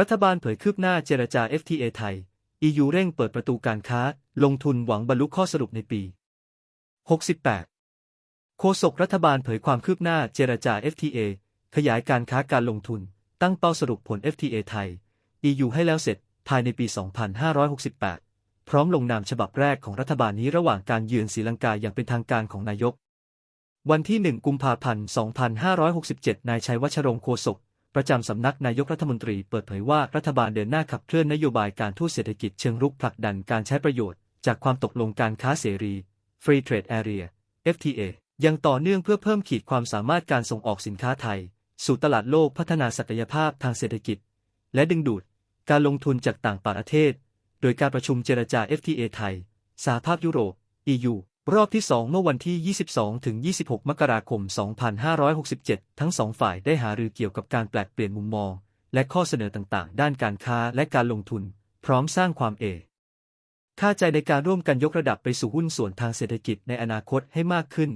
รัฐบาลเผยคืบหน้าเจรจา FTA ไทย EU เร่งเปิดประตูการค้า ลงทุนหวังบรรลุข้อสรุปในปี 68 โฆษกรัฐบาลเผยความคืบหน้าเจรจา FTA ขยายการค้าการลงทุน ตั้งเป้าสรุปผล FTA ไทย EU ให้แล้วเสร็จภายในปี 2568 พร้อมลงนามฉบับแรกของรัฐบาลนี้ระหว่างการเยือนศรีลังกาอย่างเป็นทางการของนายก วันที่ 1 กุมภาพันธ์ 2567 นายชัยวัชรงค์โฆษก ประจำสำนักนายกรัฐมนตรีเปิดเผยว่ารัฐบาลเดินหน้าขับเคลื่อนนโยบายการทูตเศรษฐกิจเชิงรุกผลักดันการใช้ประโยชน์ จากความตกลงการค้าเสรี Free Trade Area FTA ยังต่อเนื่องเพื่อเพิ่มขีดความสามารถการส่งออกสินค้าไทย สู่ตลาดโลกพัฒนาศักยภาพทางเศรษฐกิจ และดึงดูด การลงทุนจากต่างประเทศ โดยการประชุมเจรจา FTA ไทยสหภาพยุโรป EU รอบที่ 2 เมื่อวันที่ 22 ถึง 26 มกราคม 2567 ทั้งสองฝ่ายได้หารือเกี่ยวกับการแปลกเปลี่ยนมุมมอง และข้อเสนอต่างๆ ด้านการค้าและการลงทุน พร้อมสร้างความเอค่าใจในการร่วมกันยกระดับไปสู่หุ้นส่วนทางเศรษฐกิจในอนาคตให้มากขึ้น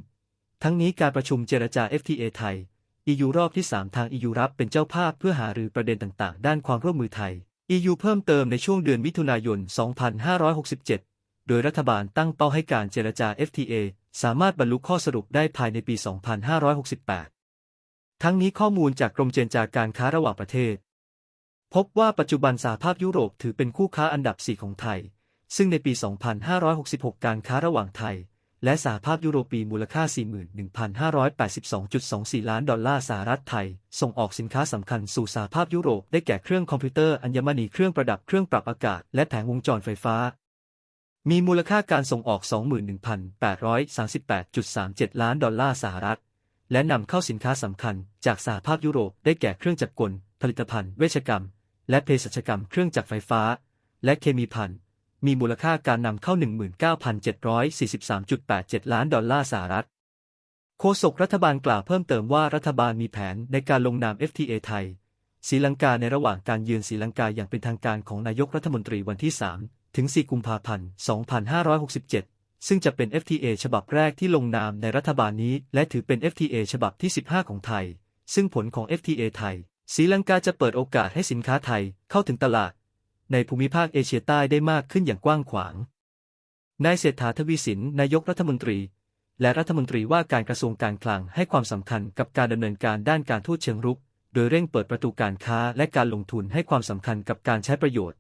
ทั้งนี้การประชุมเจรจา FTA ไทย EU รอบที่ 3 ทาง EU รับเป็นเจ้าภาพเพื่อหารือประเด็นต่างๆ ด้านความร่วมมือไทย EU เพิ่มเติมในช่วงเดือนมิถุนายน 2567 โดยรัฐบาลตั้งเป้าให้การเจรจา FTA สามารถบรรลุข้อสรุปได้ภายในปี 2568 ทั้งนี้ข้อมูลจากกรมเจรจาการค้าระหว่างประเทศ พบว่าปัจจุบันสหภาพยุโรปถือเป็นคู่ค้าอันดับ 4 ของไทย ซึ่งในปี 2566 การค้าระหว่างไทย และสหภาพยุโรปีมูลค่า 41,582.24 ล้านดอลลาร์สหรัฐไทย ส่งออกสินค้าสำคัญสู่สหภาพยุโรปได้แก่เครื่องคอมพิวเตอร์อัญมณีเครื่องประดับเครื่องปรับอากาศและแผงวงจรไฟฟ้า มีมูลค่าการส่งออก 21,838.37 ล้านดอลลาร์สหรัฐ และนำเข้าสินค้าสำคัญจากสหภาพยุโรปได้แก่เครื่องจักรกล ผลิตภัณฑ์เวชกรรม และเภสัชกรรมเครื่องจักรไฟฟ้า และเคมีภัณฑ์มีมูลค่าการนำเข้า 19,743.87 ล้านดอลลาร์สหรัฐ โฆษกรัฐบาลกล่าวเพิ่มเติมว่ารัฐบาลมีแผนในการลงนาม FTA ไทยศรีลังกาในระหว่างการเยือนศรีลังกาอย่างเป็นทางการของนายกรัฐมนตรีวันที่ 3 ถึง 4 กุมภาพันธ์ 2567 ซึ่งจะเป็น FTA ฉบับแรกที่ลงนามในรัฐบาลนี้ และถือเป็น FTA ฉบับที่ 15 ของไทย ซึ่งผลของ FTA ไทยศรีลังกาจะเปิดโอกาสให้สินค้าไทยเข้าถึงตลาด ในภูมิภาคเอเชียใต้ได้มากขึ้นอย่างกว้างขวาง นายเศรษฐาทวีสิน นายกรัฐมนตรี และรัฐมนตรีว่าการกระทรวงการคลังให้ความสำคัญกับการดำเนินการด้านการทูตเชิงรุก โดยเร่งเปิดประตูการค้าและการลงทุนให้ความสำคัญกับการใช้ประโยชน์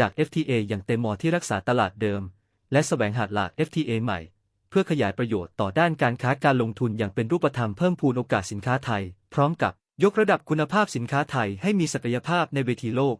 จาก FTA อย่างเต็มมอที่รักษาตลาดเดิม และแสวงหาตลาด FTA ใหม่ เพื่อขยายประโยชน์ต่อด้านการค้าการลงทุนอย่างเป็นรูปธรรมเพิ่มพูนโอกาสสินค้าไทย พร้อมกับยกระดับคุณภาพสินค้าไทยให้มีศักยภาพในเวทีโลก